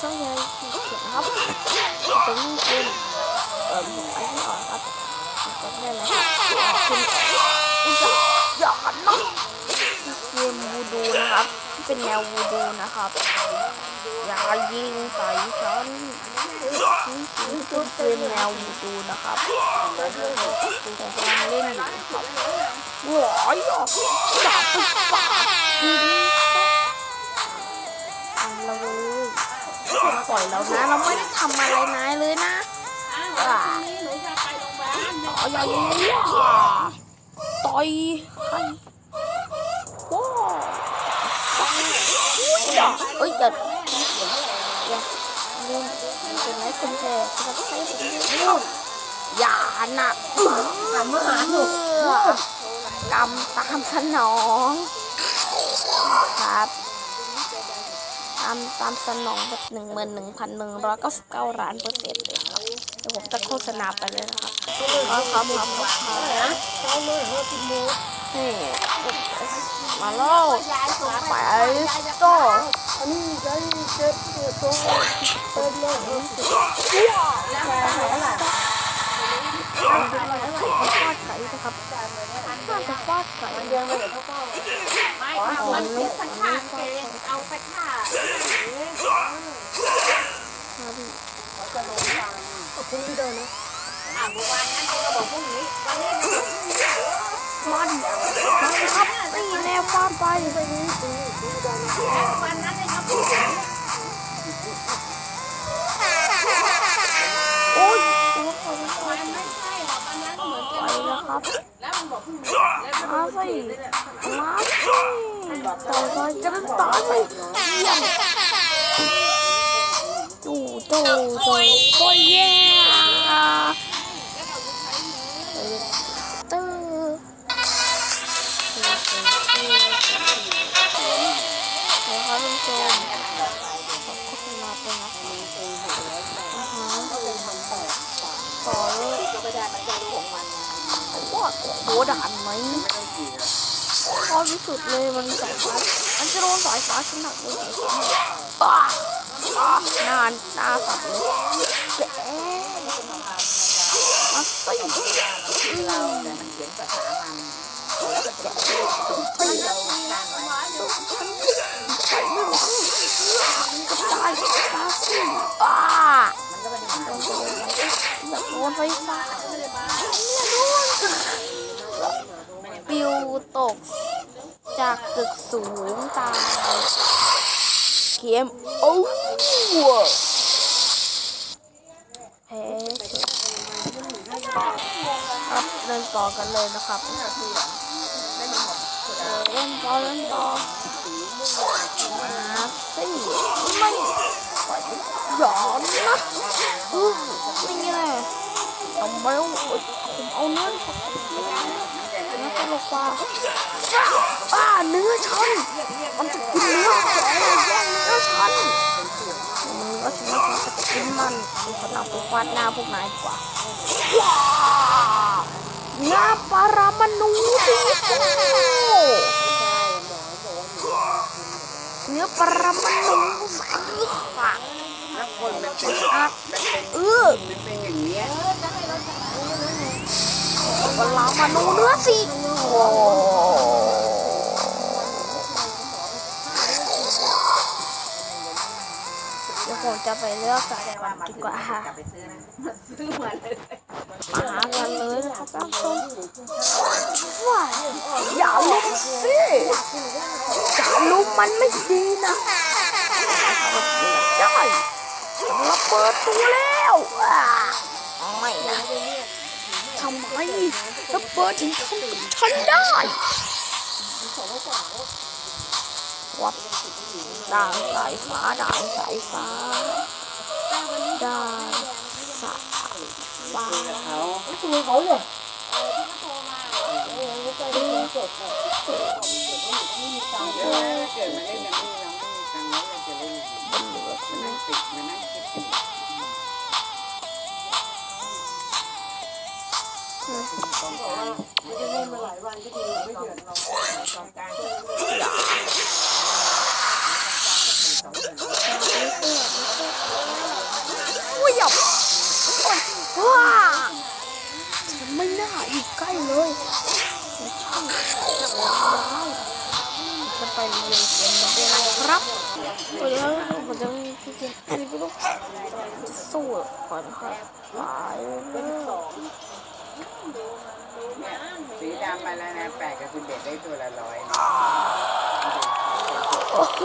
ช่องยายเขียนครับตรงนี้เป็นเอ่ออันที่ออกครับกดได้เลยคุณอุจจาระนะเกมวูดูนะครับที่เป็นแนววูดูนะครับอย่ายิงใส่ฉันนี่คือเกมแนววูดูนะครับแต่กำลังเล่นอยู่ครับว้ายอะจับปปากยิงทำเราเลย ปล่อยเรานะ เราไม่ได้ทำอะไรนายเลยนะอ้าวพรุ่งนี้หนูจะไปโรงพยาบาลต่อยอย่างนี้ต่อยใครว้าวเอ้ยอย่าอย่าลืมเป็นไรคนแชร์จะใช้ผมด้วยอย่านะกำมาหาหนูกำตามสนองามตามสนองแบบหนึ่งหมื่นหนึ่งพันหนึ่งร้อยเก้าสิบเก้าล้านเปอร์เซ็นต์เลยครับเดี๋ยวผมจะโฆษณาไปเลยนะครับครับครับครับครับนี่มาเล่าไปโตอันนี้จะเจ็บตัวเป็นเลยว้วแล้วอะไรฟาดไก่นะครับน่าจะฟาดไก่ยังไม่ไม่ค่ะมันเสียสัญชาติเกณฑ์เอาไปฆ่า อ่าเมื่อวานนั้นเขาก็บอกพรุ่งนี้วันนี้มันมันครับตีแนวฟาดไปวันนั้นเนี่ยเขาพูดถึงโอ้ยตัวคนมันไม่ใช่หรอกวันนั้นเหมือนไปกันแล้วครับแล้วมันบอกพรุ่งนี้แล้วมันมาสิมาสิต่อไปจะได้ตายไปเยี่ยมจู่จู่จู่โก็ไม่ได้มันจะรู้ของมันว่าโอ้โหด่านไหมชอที่สุดเลยมันสายฟ้ามันจะโดนสายฟ้าฉันหนักเลยป้าป้าหน้าหน้าสัตว์เลยแกมาสิอืมมันเขียนภาษามันไปฉันไป ต่อกันเลยนะครับเล่นต่อเล่นต่อมาสิไม่หยอมนะอือไม่ไงทำไมเอาผมเอาเนื้อเนื้อตลกปลาอ่าเนื้อฉันมันจะกินเนื้อแกแย่งเนื้อฉันเนื้อฉันมันจะกินมันมีคนเอาไปฟาดหน้าพวกนายกว่า งาวเนื้อปารามนูสีฟูเนื้อปารามนูคือค่ะแล้วคนมันเป็นอัพมันเป็นเออมันเป็นอย่างเงี้ยปลามนูเนื้อสิโอ้ ผมจะไปเลือกสายวันดีกว่าค่ะไปซื้อนะมันซื้อมาเลยมาหากันเลยนะครับท่านผู้ชมว้ายอย่าลุมสิอย่าลุมมันไม่ดีนะได้ระเบิดตัวแล้วไม่นะทำไมระเบิดถึงทำกับฉันได้ วัดด่างสายฟ้าด่างสายฟ้าด่างสายฟ้าเขาทำไมเขาเนี่ยไม่ได้เล่นมาหลายวันก็ดีไม่เดือดเรากองกลาง ว้าไม่น่าอยู่ใกล้เลยจะไปเรียนเกมเป็นไรครับโอ้ยผมจะมีพี่เกมพี่ลูกจะสู้ก่อนครับตายสีดำไปแล้วนะแปะกับคุณเด็ดได้ตัวละร้อยโอ้โห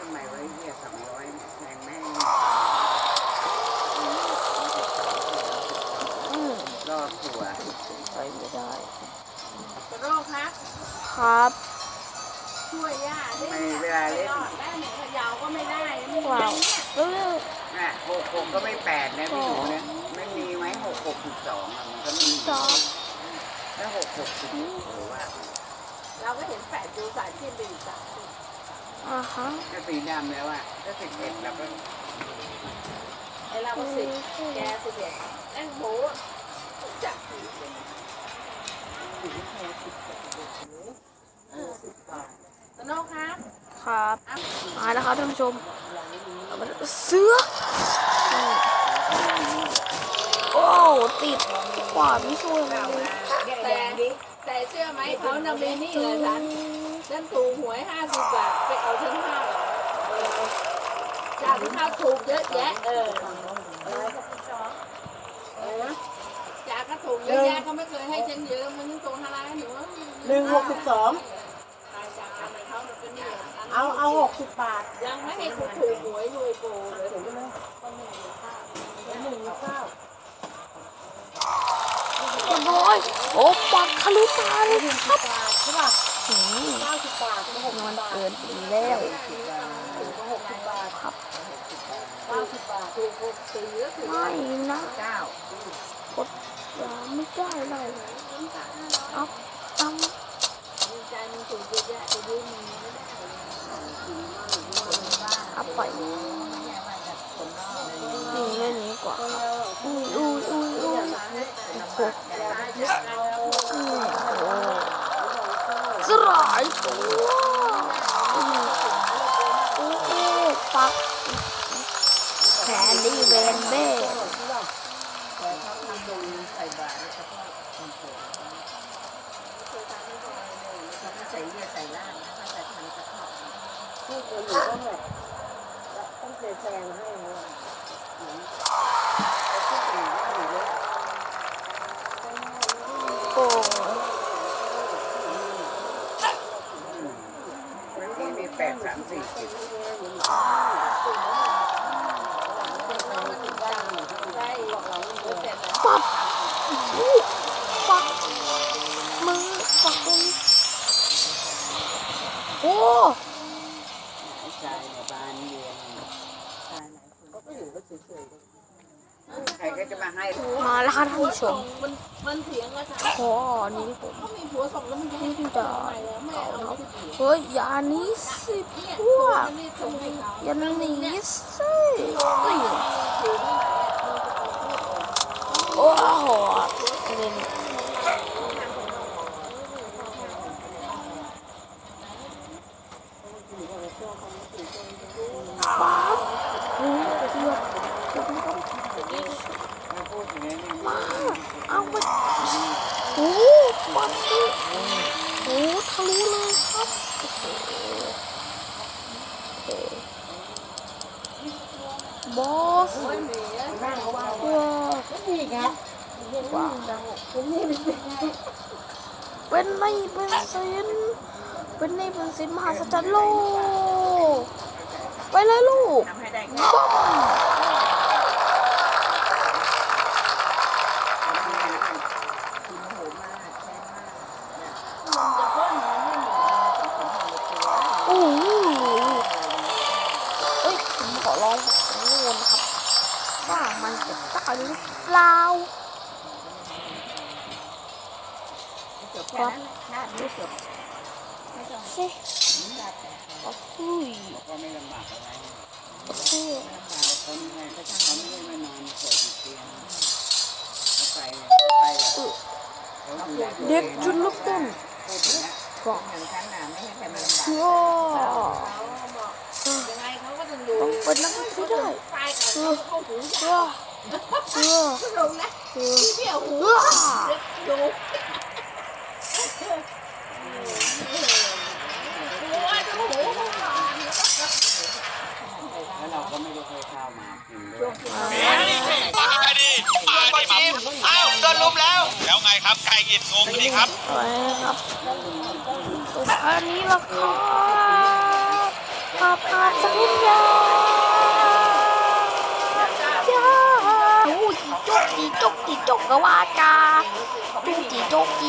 ทำไมไว้เฮียสองร้อยแพงแม่งอืมรอดถั่วไปไม่ได้กระโรคครับครับช่วยย่าได้เนี่ยไปรอดได้เนี่ยเขยาวก็ไม่ได้ไม่ว้าวเนี่ยเออน่ะหกหกก็ไม่แปดนะพี่หนูนะมันมีไหมหกหกสิบสองอะมันก็มีจอบถ้าหกหกสิบหรือว่าเราก็เห็นแปดดูสายที่บีบสาม อ่าฮะถ้าสีดำแล้วอะถ้าสิบเอ็ดเราก็ไอเราก็สิบแกสิบเอ็ดแองโบจับผีเป็นกระโรคครับครับมาแล้วครับท่านผู้ชมเอามาเสืออืมโอ้ติดกว่าไม่ช่วยเลยแต่แต่เชื่อไหมเขานำมีนี่เลยฉัน ฉันถูกหวยห้าสิบบาทไปเอาฉันห้าบาทจากที่เขาถูกเยอะแยะเออจากก็ถูกเยอะแยะเขาไม่เคยให้ฉันเยอะมันยังถูกอะไรหนูหนึ่งหกสิบสองตายจากอะไรเขามันก็นี่เอาเอาหกสิบบาทยังไม่ให้กูถูกหวยรวยโกเลยถึงไหมหนึ่งเก้าเรียบร้อยโอ้ปักทะลุตาเลยครับบาทใช่ป่ะหืม เก้าสิบบาทหกนอนบาทเกินไปแล้วถึงหกสิบบาทครับเก้าสิบบาทถูกหกสี่แล้วถูกไม่นะเก้ากดยาไม่ได้เลยเอาเอาดีใจมันถูกเยอะแยะไปยืมมึงไม่ได้เอาไปนี่เล่นนี้กว่าครับอุ้ยอุ้ยอุ้ยอุ้ยโอ้โห อืมโอ้สลายตัวอืมโอ้โหปักแขนดีเวนเบ้ใส่บาตรแล้วก็คนโผล่เขาก็ใส่เลือดใส่ล่างนะเขาใส่พันกระเพาะที่เคยอยู่ก็แบบต้องเคยแซงให้เลยโอ้ บางทีมีแป ดสามสี่สิบได้บปับปักมือปักตรงโอ้ชายในบ้านเรียนชายไหนคนก็อยู่ก็เฉยๆ ใครก็จะมาให้มาแล้วค่ะท่านผัวผู้ชส่มงมันมันเถียงกันขออันนี้ผมเขามีผัวส่งแล้วมันจะให้ที่ผัวจะทำไมแล้วไม่เก่าเอาครับที่ผัวเฮ้ยอยานี้สิเนี่ยพตัววกมันนี่ส่งให้เขาอย่าหนีสิเฮ้ยถือที่ไหนอะมึงจะเอาพูดออกโอ้โหเล่นป๊าบโอ้เกือบเกือบนะครับ มาพูดอย่างนี้เนี่ย มาเอามาโอ้ปัดดูโอ้ ทะลุเลยครับโอ้โหโอบอสโอ้ยหนีอะๆนั่งเขาว่าว้าก็ดีไงว้าผมนี่เป็นเป็นในเป็นสินเป็นในเป็นสินมหาสัจจ์โลกไปเลยลูกทำให้ได้แค่ บ้อม คุณโหมากแค่มาก มึงจะเพิ่มมันไม่หนี โอ้โหเอ้ยผมขอลองของโง่นะครับว่ามันจะได้หรือเปล่า จบแค่นั้นชาตินี้จบเฮ้ยโอ้ยก็ไม่ลำบากอะไรโอ้โหลำบากคนไงก็ช่างเขาไม่ได้มานอนป่วยติดเตียงเขาไปไปเด็กจุดเริ่มต้นก็อย่างฉันน่ะไม่ให้ใครมาลำบากก็ยังไงเขาก็ต้องดูต้งเปิดนักที่ได้ตายก่อนเขาหูเออเออลงนะเออพี่เบี้ยวหูเออดูโอ้ยดูหูเขาก่อน แล้วเราก็ไม่ได้เคยข้าวมากินด้วยมาดีมาชิมอ้าวโดนลุมแล้ว แล้วไงครับไก่อิดงงดีครับอะไรครับอันนี้ละครับปาปาสัญญาจ้าโอ้ยจีจกจีจกจีจกก็ว่าจ้าจูจีจกจี